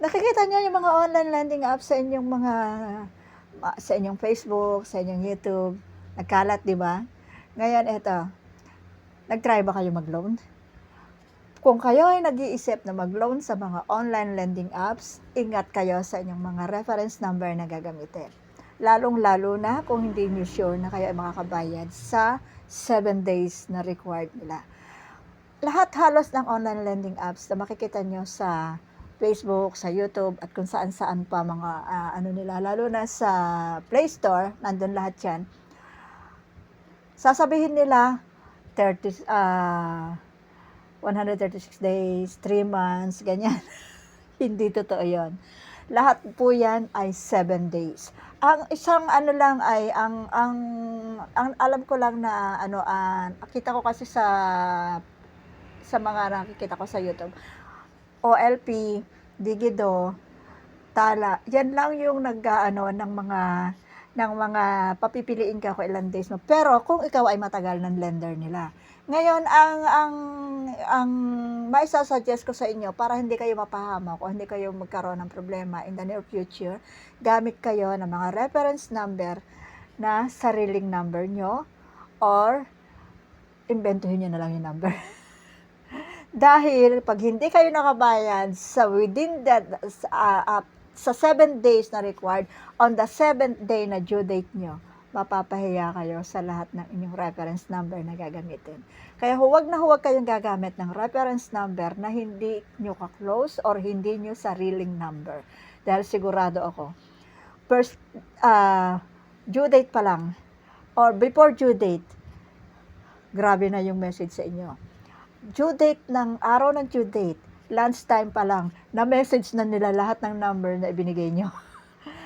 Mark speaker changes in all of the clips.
Speaker 1: Nakikita niyo yung mga online lending apps sa inyong mga ma- sa inyong Facebook, sa inyong YouTube. Nagkalat, di ba? Ngayon, eto. Nag-try ba kayo mag-loan? Kung kayo ay nag-iisip na mag-loan sa mga online lending apps, ingat kayo sa inyong mga reference number na gagamitin. Lalong-lalo na kung hindi nyo sure na kayo ay makakabayad sa 7 days na required nila. Lahat halos ng online lending apps na makikita nyo sa Facebook, sa YouTube, at kung saan-saan pa mga ah, ano nila, lalo na sa Play Store, nandun lahat yan. Sasabihin nila, 30, ah 136 days, 3 months, ganyan. Hindi totoo yon. Lahat po yan ay 7 days. Ang isang ano lang ay, ang, ang, ang alam ko lang na, ano, ah, kita ko kasi sa, sa mga nakikita ko sa YouTube, OLP, Digido, Tala, yan lang yung nag-ano ng mga ng mga papipiliin ka kung ilang days mo. Pero kung ikaw ay matagal ng lender nila. Ngayon, ang ang ang may suggest ko sa inyo para hindi kayo mapahamak o hindi kayo magkaroon ng problema in the near future, gamit kayo ng mga reference number na sariling number nyo or inventuhin nyo na lang yung number. Dahil pag hindi kayo nakabayad sa within that uh, uh, sa 7 days na required, on the 7th day na due date nyo, mapapahiya kayo sa lahat ng inyong reference number na gagamitin. Kaya huwag na huwag kayong gagamit ng reference number na hindi nyo ka-close or hindi nyo sariling number. Dahil sigurado ako, first, uh, due date pa lang, or before due date, grabe na yung message sa inyo. Due date ng araw ng due date, lunchtime pa lang, na-message na nila lahat ng number na ibinigay nyo.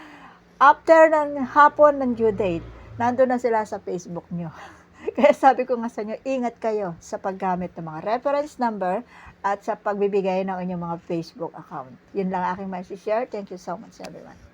Speaker 1: After ng hapon ng due date, nandun na sila sa Facebook nyo. Kaya sabi ko nga sa inyo, ingat kayo sa paggamit ng mga reference number at sa pagbibigay ng inyong mga Facebook account. Yun lang aking may share. Thank you so much everyone.